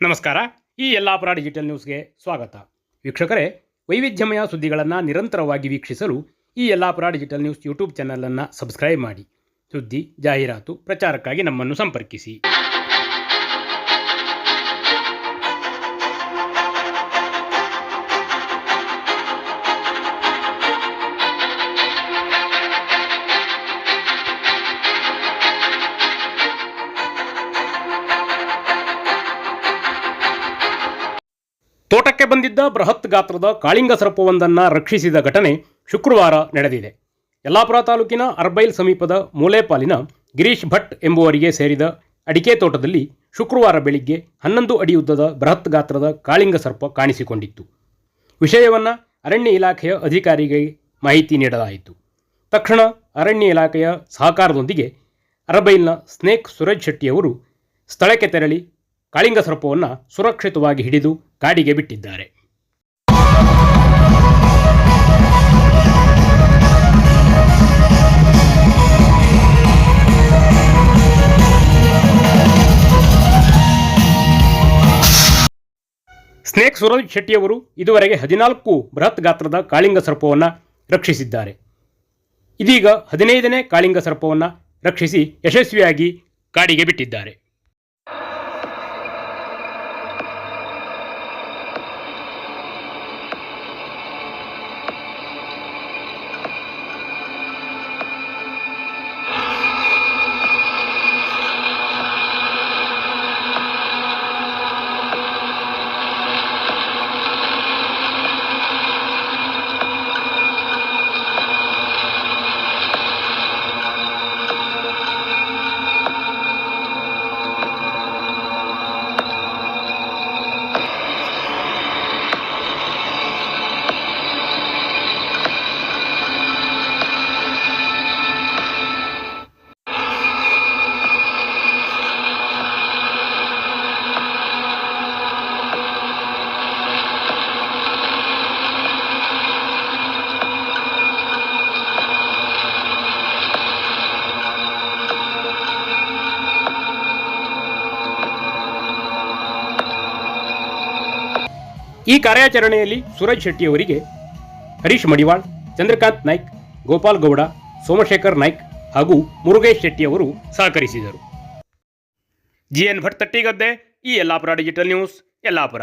ನಮಸ್ಕಾರ. ಈ ಯಲ್ಲಾಪುರ ಡಿಜಿಟಲ್ ನ್ಯೂಸ್ಗೆ ಸ್ವಾಗತ. ವೀಕ್ಷಕರೇ, ವೈವಿಧ್ಯಮಯ ಸುದ್ದಿಗಳನ್ನು ನಿರಂತರವಾಗಿ ವೀಕ್ಷಿಸಲು ಈ ಯಲ್ಲಾಪುರ ಡಿಜಿಟಲ್ ನ್ಯೂಸ್ ಯೂಟ್ಯೂಬ್ ಚಾನಲನ್ನು ಸಬ್ಸ್ಕ್ರೈಬ್ ಮಾಡಿ. ಸುದ್ದಿ, ಜಾಹೀರಾತು, ಪ್ರಚಾರಕ್ಕಾಗಿ ನಮ್ಮನ್ನು ಸಂಪರ್ಕಿಸಿ. ತೋಟಕ್ಕೆ ಬಂದಿದ್ದ ಬೃಹತ್ ಗಾತ್ರದ ಕಾಳಿಂಗ ಸರ್ಪವೊಂದನ್ನು ರಕ್ಷಿಸಿದ ಘಟನೆ ಶುಕ್ರವಾರ ನಡೆದಿದೆ. ಯಲ್ಲಾಪುರ ತಾಲೂಕಿನ ಅರ್ಬೈಲ್ ಸಮೀಪದ ಮೂಲೆಪಾಲಿನ ಗಿರೀಶ್ ಭಟ್ ಎಂಬುವರಿಗೆ ಸೇರಿದ ಅಡಿಕೆ ತೋಟದಲ್ಲಿ ಶುಕ್ರವಾರ ಬೆಳಿಗ್ಗೆ ಹನ್ನೊಂದು ಅಡಿ ಉದ್ದದ ಬೃಹತ್ ಗಾತ್ರದ ಕಾಳಿಂಗ ಸರ್ಪ ಕಾಣಿಸಿಕೊಂಡಿತ್ತು. ವಿಷಯವನ್ನು ಅರಣ್ಯ ಇಲಾಖೆಯ ಅಧಿಕಾರಿಗೆ ಮಾಹಿತಿ ನೀಡಲಾಯಿತು. ತಕ್ಷಣ ಅರಣ್ಯ ಇಲಾಖೆಯ ಸಹಕಾರದೊಂದಿಗೆ ಅರಬೈಲ್ನ ಸ್ನೇಕ್ ಸುರಜ್ ಶೆಟ್ಟಿಯವರು ಸ್ಥಳಕ್ಕೆ ತೆರಳಿ ಕಾಳಿಂಗ ಸರ್ಪವನ್ನು ಸುರಕ್ಷಿತವಾಗಿ ಹಿಡಿದು ಕಾಡಿಗೆ ಬಿಟ್ಟಿದ್ದಾರೆ. ಸ್ನೇಕ್ ಸುರಜ್ ಶೆಟ್ಟಿಯವರು ಇದುವರೆಗೆ ಹದಿನಾಲ್ಕು ಬೃಹತ್ ಗಾತ್ರದ ಕಾಳಿಂಗ ಸರ್ಪವನ್ನು ರಕ್ಷಿಸಿದ್ದಾರೆ. ಇದೀಗ ಹದಿನೈದನೇ ಕಾಳಿಂಗ ಸರ್ಪವನ್ನು ರಕ್ಷಿಸಿ ಯಶಸ್ವಿಯಾಗಿ ಕಾಡಿಗೆ ಬಿಟ್ಟಿದ್ದಾರೆ. ಈ ಕಾರ್ಯಾಚರಣೆಯಲ್ಲಿ ಸೂರಜ್ ಶೆಟ್ಟಿಯವರಿಗೆ ಹರೀಶ್ ಮಡಿವಾಳ್, ಚಂದ್ರಕಾಂತ್ ನಾಯ್ಕ್, ಗೋಪಾಲ್ ಗೌಡ, ಸೋಮಶೇಖರ್ ನಾಯ್ಕ್ ಹಾಗೂ ಮುರುಗೇಶ್ ಶೆಟ್ಟಿಯವರು ಸಹಕರಿಸಿದರು. ಜಿ ಎನ್ ಭಟ್ ತಟ್ಟಿಗದ್ದೆ, ಈ Yellapur digital news, Yellapur.